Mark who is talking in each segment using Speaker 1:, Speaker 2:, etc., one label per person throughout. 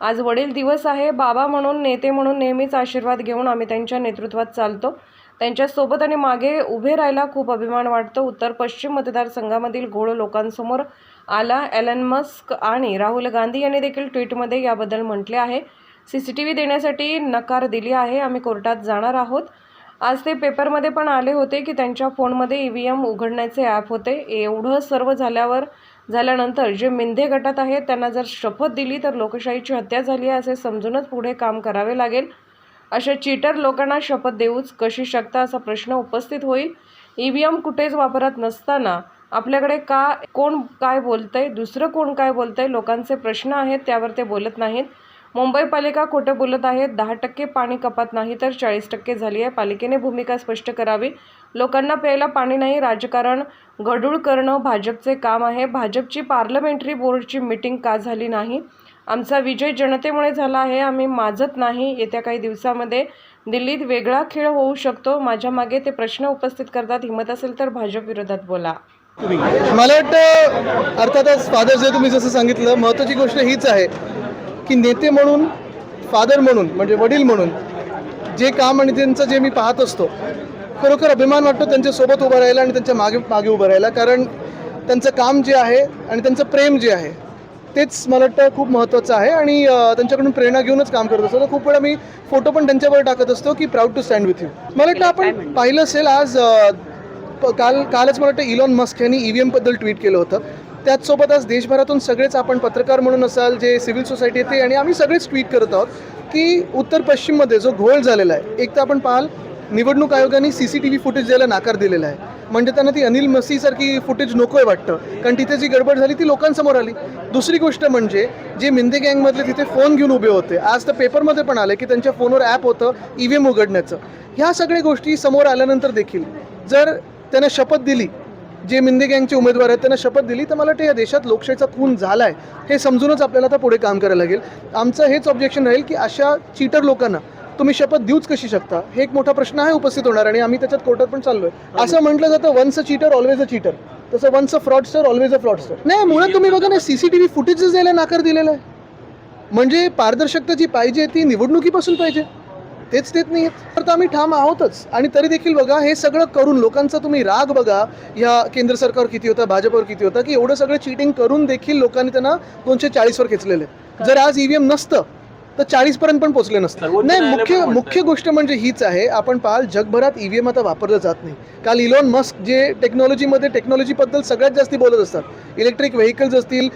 Speaker 1: आज वडील दिवस आहे. बाबा म्हणून नेते म्हणून नेहमीच आशीर्वाद घेऊन आम्ही त्यांच्या नेतृत्वात चालतो. त्यांच्यासोबत आणि मागे उभे राहायला खूप अभिमान वाटतो. उत्तर पश्चिम मतदारसंघामधील घोळ लोकांसमोर आला. एलन मस्क आणि राहुल गांधी यांनी देखील ट्विटमध्ये याबद्दल म्हटले आहे. सी सी टी व्ही देण्यासाठी नकार दिली आहे. आम्ही कोर्टात जाणार आहोत. आज ते पेपरमध्ये पण आले होते की त्यांच्या फोनमध्ये ई व्ही एम उघडण्याचे ॲप होते. एवढं सर्व झाल्यावर झाल्यानंतर जे मिंधे गटात आहेत त्यांना जर शपथ दिली तर लोकशाहीची हत्या झाली आहे असे समजूनच पुढे काम करावे लागेल. अशा चीटर लोकांना शपथ देऊच कशी शकता असा प्रश्न उपस्थित होईल. ई व्ही एम कुठेच वापरत नसताना आपल्याकडे का कोण काय बोलतंय दुसरं कोण काय बोलतंय लोकांचे प्रश्न आहेत त्यावर ते बोलत नाहीत. मुंबई पालिका खोटं बोलत आहे दहा टक्के पाणी कपात नाही तर चाळीस टक्के झाली आहे. पालिकेने भूमिका स्पष्ट करावी. लोकांना प्यायला पाणी नाही. राजकारण गढूळ करणं भाजपचे काम आहे. भाजपची पार्लमेंटरी बोर्डची मिटिंग का झाली नाही? आमचा विजय जनतेमुळे झाला आहे. आम्ही माजत नाही. येत्या काही दिवसामध्ये दिल्लीत वेगळा खेळ होऊ शकतो. माझ्या मागे ते प्रश्न उपस्थित करतात. हिंमत असेल तर भाजप विरोधात बोला.
Speaker 2: मला वाटतं अर्थातच फादर जे तुम्ही जसं सांगितलं महत्त्वाची गोष्ट हीच आहे. की नेते म्हणून फादर म्हणून म्हणजे वडील म्हणून जे काम आणि त्यांचं जे मी पाहत असतो खरोखर अभिमान वाटतो त्यांच्यासोबत उभं राहायला आणि त्यांच्या मागे मागे उभं राहायला. कारण त्यांचं काम जे आहे आणि त्यांचं प्रेम जे आहे तेच मला वाटतं खूप महत्त्वाचं आहे. आणि त्यांच्याकडून प्रेरणा घेऊनच काम करत असतो. तर खूप वेळा मी फोटो पण त्यांच्यावर टाकत असतो की proud to stand with you मला वाटतं आपण पाहिलं असेल आज काल कालच मला वाटतं इलॉन मस्क यांनी ई व्ही एमबद्दल ट्विट केलं होतं. त्याचसोबत आज देशभरातून सगळेच आपण पत्रकार म्हणून असाल जे सिव्हिल सोसायटी येते आणि आम्ही सगळेच ट्विट करत आहोत की उत्तर पश्चिममध्ये जो घोळ झालेला आहे एक तर आपण पाहाल निवडणूक आयोगाने C C T V footage द्यायला नाकार दिलेला आहे. म्हणजे त्यांना ती अनिल मसीसारखी फुटेज नको आहे वाटतं कारण तिथे जी गडबड झाली ती लोकांसमोर आली. दुसरी गोष्ट म्हणजे जे मिंदे गँगमधले तिथे फोन घेऊन उभे होते आज तर पेपरमध्ये पण आले की त्यांच्या फोनवर ॲप होतं ई व्ही एम उघडण्याचं. ह्या सगळ्या गोष्टी समोर आल्यानंतर देखील जर त्यानं शपथ दिली जे मिंदे गँगचे उमेदवार आहेत त्यांना शपथ दिली तर मला ते या देशात लोकशाहीचा खून झाला आहे हे समजूनच आपल्याला आता पुढे काम करायला लागेल. आमचं हेच ऑब्जेक्शन राहील की अशा चीटर लोकांना तुम्ही शपथ देऊच कशी शकता? हे एक मोठा प्रश्न आहे उपस्थित होणार आणि आम्ही त्याच्यात कोर्टात पण चाललोय. असं म्हटलं जातं once a cheater always a cheater तसं once a fraudster always a fraudster नाही मुळात तुम्ही बघा ना सीसीटीव्ही फुटेजेस द्यायला नाकार दिलेला आहे. म्हणजे पारदर्शकता जी पाहिजे ती निवडणुकीपासून पाहिजे. तेच देत नाही तर आम्ही ठाम आहोतच. आणि तरी देखील बघा हे सगळं करून लोकांचा तुम्ही राग बघा. या केंद्र सरकारवर किती होता भाजपवर किती होता की एवढं सगळं चिटिंग करून देखील लोकांनी त्यांना दोनशे चाळीसवर खेचलेलं जर आज ईव्हीएम नसतं तर चाळीस पर्यंत पण पोहोचले नसतं. नाही मुख्य. मुख्य गोष्ट म्हणजे हीच आहे आपण पाहाल जगभरात ईव्हीएम आता वापरलं जात नाही. काल इलॉन मस्क जे टेक्नॉलॉजीमध्ये टेक्नॉलॉजीबद्दल सगळ्यात जास्ती बोलत असतात. इलेक्ट्रिक व्हेकल्स असतील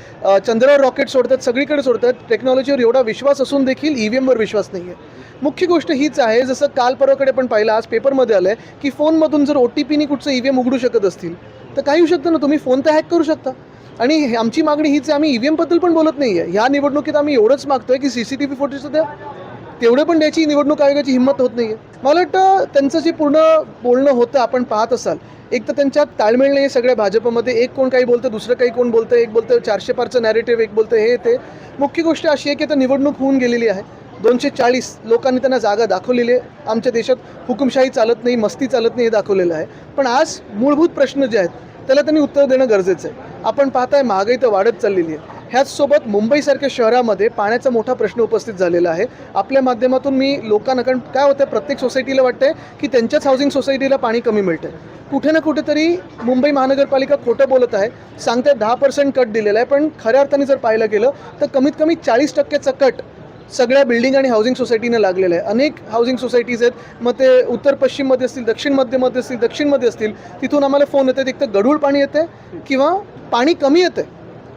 Speaker 2: चंद्रावर रॉकेट सोडतात सगळीकडे सोडतात. टेक्नॉलॉजीवर एवढा विश्वास असून देखील ईव्हीएमवर विश्वास नाही आहे मुख्य गोष्ट हीच आहे जसं काल परवाकडे पण पाहिलं आज पेपरमध्ये आलं आहे की फोनमधून जर ओ टी पीनी कुठचं ई व्ही एम उघडू शकत असतील तर काही होऊ शकतं ना तुम्ही फोन तर हॅक करू शकता. आणि हे- आमची मागणी हीच आहे आम्ही ई व्ही एमबद्दल पण बोलत नाही आहे ह्या निवडणुकीत आम्ही एवढंच मागतोय की C C T V footage द्या तेवढे पण द्यायची निवडणूक आयोगाची हिंमत होत नाही आहे मला वाटतं त्यांचं जे पूर्ण बोलणं होतं आपण पाहत असाल एक तर त्यांच्यात ताळमेळ नाही आहे सगळ्या भाजपमध्ये एक कोण काही बोलतं दुसरं काही कोण बोलतं एक बोलतं चारशे पारचं नॅरेटिव्ह एक बोलतं हे ते. मुख्य गोष्ट अशी आहे की आता निवडणूक होऊन गेलेली आहे. दोनशे चाळीस लोकांनी त्यांना जागा दाखवलेली आहे. आमच्या देशात हुकुमशाही चालत नाही मस्ती चालत नाही हे दाखवलेलं आहे. पण आज मूलभूत प्रश्न जे आहेत त्याला त्यांनी उत्तर देणं गरजेचं आहे. आपण पाहताय महागाई तर वाढत चाललेली आहे. ह्याचसोबत मुंबईसारख्या शहरामध्ये पाण्याचा मोठा प्रश्न उपस्थित झालेला आहे. आपल्या माध्यमातून मी लोकांना कारण काय होतं प्रत्येक सोसायटीला वाटतंय की त्यांच्याच हाऊसिंग सोसायटीला पाणी कमी मिळतंय. कुठे ना कुठेतरी मुंबई महानगरपालिका खोटं बोलत आहे सांगते दहा पर्सेंट कट दिलेला आहे. पण खऱ्या अर्थाने जर पाहायला गेलं तर कमीत कमी चाळीस टक्क्याचा कट सगळ्या बिल्डिंग आणि हाऊसिंग सोसायटीनं लागलेलं आहे. अनेक हाऊसिंग सोसायटीज आहेत. मग ते उत्तर पश्चिममध्ये असतील दक्षिण मध्यमध्ये असतील दक्षिणमध्ये असतील तिथून आम्हाला फोन येतात एक तर गढूळ पाणी येते किंवा पाणी कमी येते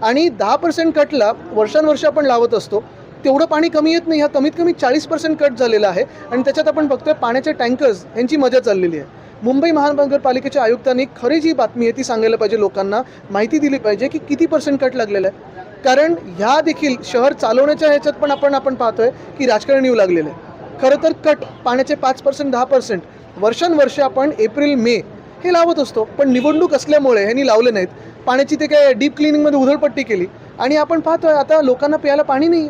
Speaker 2: आणि दहा पर्सेंट कटला वर्षानुवर्ष आपण लावत असतो. तेवढं पाणी कमी येत नाही. ह्या कमीत कमी चाळीस पर्सेंट कट झालेला आहे. आणि त्याच्यात आपण बघतोय पाण्याचे टँकर्स यांची मजा चाललेली आहे. मुंबई महानगरपालिकेच्या आयुक्तांनी खरी जी बातमी आहे ती सांगायला पाहिजे लोकांना. माहिती दिली पाहिजे की किती पर्सेंट कट लागलेला आहे. कारण ह्या देखील शहर चालवण्याच्या ह्याच्यात पण आपण आपण पाहतोय की राजकारण येऊ लागलेलं आहे. खरं तर कट पाण्याचे पाच पर्सेंट दहा पर्सेंट वर्षानुवर्षे आपण एप्रिल मे हे लावत असतो. पण निवडणूक असल्यामुळे ह्यांनी लावले नाहीत. पाण्याची ते काय डीप क्लिनिंगमध्ये उधळपट्टी केली. आणि आपण पाहतोय आता लोकांना प्यायला पाणी नाही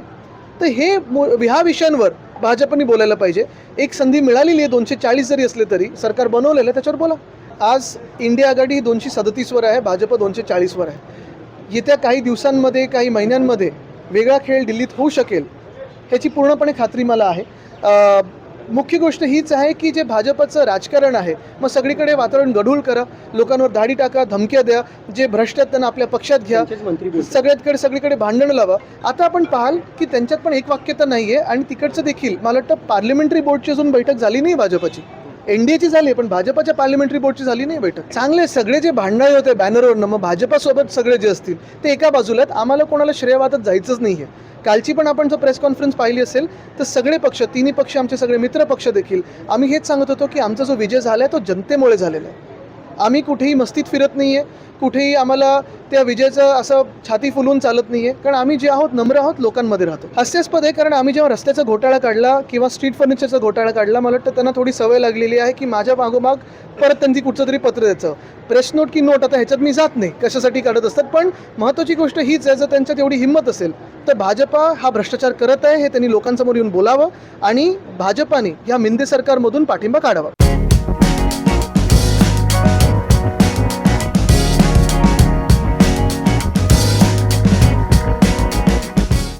Speaker 2: तर हे ह्या विषयांवर भाजपने बोलायला पाहिजे. एक संधी मिळालेली आहे दोनशे चाळीस जरी असले तरी सरकार बनवलेलं आहे त्याच्यावर बोला. आज इंडिया आघाडी दोनशे सदतीसवर आहे भाजप दोनशे चाळीसवर आहे. येत्या काही दिवसांमध्ये काही महिन्यांमध्ये वेगळा खेळ दिल्लीत होऊ शकेल ह्याची पूर्णपणे खात्री मला आहे मुख्य गोष्ट हीच आहे की जे भाजपचं राजकारण आहे मग सगळीकडे वातावरण गढूळ करा लोकांवर धाडी टाका धमक्या द्या जे भ्रष्ट आहेत त्यांना आपल्या पक्षात घ्या सगळ्याकडे सगळीकडे भांडण लावा. आता आपण पाहाल की त्यांच्यात पण एक वाक्यता नाही आहे आणि तिकडचं देखील. मला वाटतं पार्लमेंटरी बोर्डची अजून बैठक झाली नाही भाजपची. एनडीएची झाली पण भाजपच्या पार्लमेंटरी बोर्डची झाली नाही बैठक. चांगले सगळे जे भांडणारे होते बॅनरवरनं मग भाजपासोबत सगळे जे असतील ते एका बाजूला आहेत आम्हाला कोणाला श्रेयवादत जायचंच नाही आहे कालची पण आपण जर प्रेस कॉन्फरन्स पाहिली असेल तर सगळे पक्ष तिन्ही पक्ष आमचे सगळे मित्र पक्ष देखील आम्ही हेच सांगत होतो की आमचा जो विजय झाला आहे तो जनतेमुळे झालेला आहे. आम्ही कुठेही मस्तीत फिरत नाही आहे कुठेही आम्हाला त्या विजेचं असं छाती फुलवून चालत नाही आहे कारण आम्ही जे आहोत नम्र आहोत लोकांमध्ये राहतो. हास्यास्पद आहे कारण आम्ही जेव्हा रस्त्याचा घोटाळा काढला किंवा स्ट्रीट फर्निचरचा घोटाळा काढला मला वाटतं त्यांना थोडी सवय लागलेली आहे की माझ्या मागोमाग परत त्यांनी कुठचं तरी पत्र द्यायचं. प्रेस नोट की नोट आता ह्याच्यात मी जात नाही कशासाठी काढत असतात? पण महत्त्वाची गोष्ट हीच आहे जर त्यांच्यात तेवढी हिंमत असेल तर भाजपा हा भ्रष्टाचार करत आहे हे त्यांनी लोकांसमोर येऊन बोलावं आणि भाजपाने या मिंदे सरकारमधून पाठिंबा काढावा.